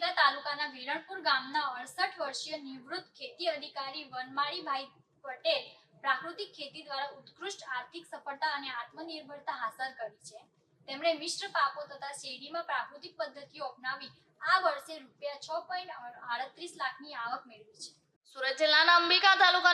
અંબિકા તાલુકાના વિરણપુર ગામના અડસઠ વર્ષીય નિવૃત્ત ખેતી અધિકારી વનમાળીભાઈ પટેલ પ્રાકૃતિક ખેતી દ્વારા ઉત્કૃષ્ટ આર્થિક સફળતા અને આત્મનિર્ભરતા હાંસલ કરી છે. તેમણે મિશ્ર પાકો તથા શેરડીમાં પ્રાકૃતિક પદ્ધતિઓ અપનાવી આ વર્ષે રૂપિયા છ પોઈન્ટ આડત્રીસ લાખની આવક મેળવી છે. સુરત જિલ્લાના અંબિકા ગામના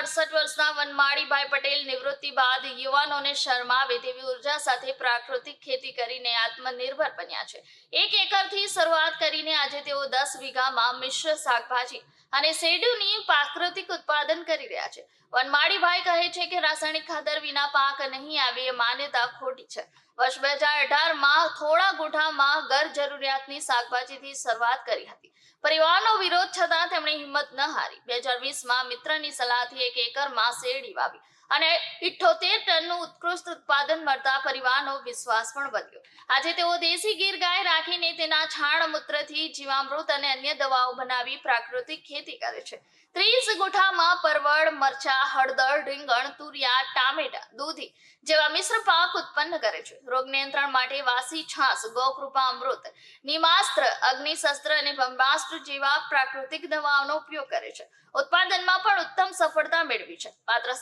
અડસઠ વર્ષના વનમાળીભાઈ પટેલ નિવૃત્તિ બાદ યુવાનોને શરમાવે તેવી ઊર્જા સાથે પ્રાકૃતિક ખેતી કરીને આત્મનિર્ભર બન્યા છે. એક એકરથી શરૂઆત કરીને આજે તેઓ દસ વીઘામાં મિશ્ર શાકભાજી અને શેરડીની પ્રાકૃતિક ઉત્પાદન કરી રહ્યા છે. વનમાળીભાઈ કહે છે કે રાસાયણિક ખાતર વિના પાક નહીં આવે એ માન્યતા ખોટી છે. વર્ષ બે હજાર અઢારમાં થોડા ગુઠામાં ઘર જરૂરિયાતની શાકભાજીથી શરૂઆત કરી હતી. પરિવારનો વિરોધ છતાં તેમણે હિંમત ન હારી. બે હજાર વીસમાં મિત્રની સલાહથી એક એકરમાં શેરડી વાવી. અને ઇઠોતેર ટનનું ઉત્કૃષ્ટ ઉત્પાદન મળતા પરિવારનો વિશ્વાસ પણ વધ્યો. આજે તેઓ દેશી ગીર ગાય રાખીને તેના છાણ મૂત્રથી જીવામૃત અને અન્ય દવાઓ બનાવી પ્રાકૃતિક ખેતી કરે છે. ત્રીસ ગુઠામાં પરવળ, મરચા, હળદર, રીંગણ, તુરિયા, ટામેટા, દૂધી જેવા મિશ્ર પાક ઉત્પન્ન કરે છે. રોગ નિયંત્રણ માટે વાસી છાસ ગૌકૃપા અમૃત, નિમાસ્ત્ર, અગ્નિશસ્ત્ર અને બ્રહ્માસ્ત્ર જેવા પ્રાકૃતિક દવાઓનો ઉપયોગ કરે છે. ઉત્પાદનમાં પણ ઉત્તમ સફળતા મેળવી છે. માત્ર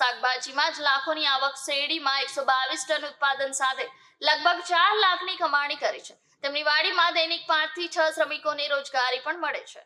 શાકભાજીમાં જ લાખોની આવક શેરડીમાં એકસો બાવીસ ટન ઉત્પાદન સાથે લગભગ ચાર લાખની કમાણી કરી છે. તેમની વાડીમાં દૈનિક પાંચથી છ શ્રમિકોને રોજગારી પણ મળે છે.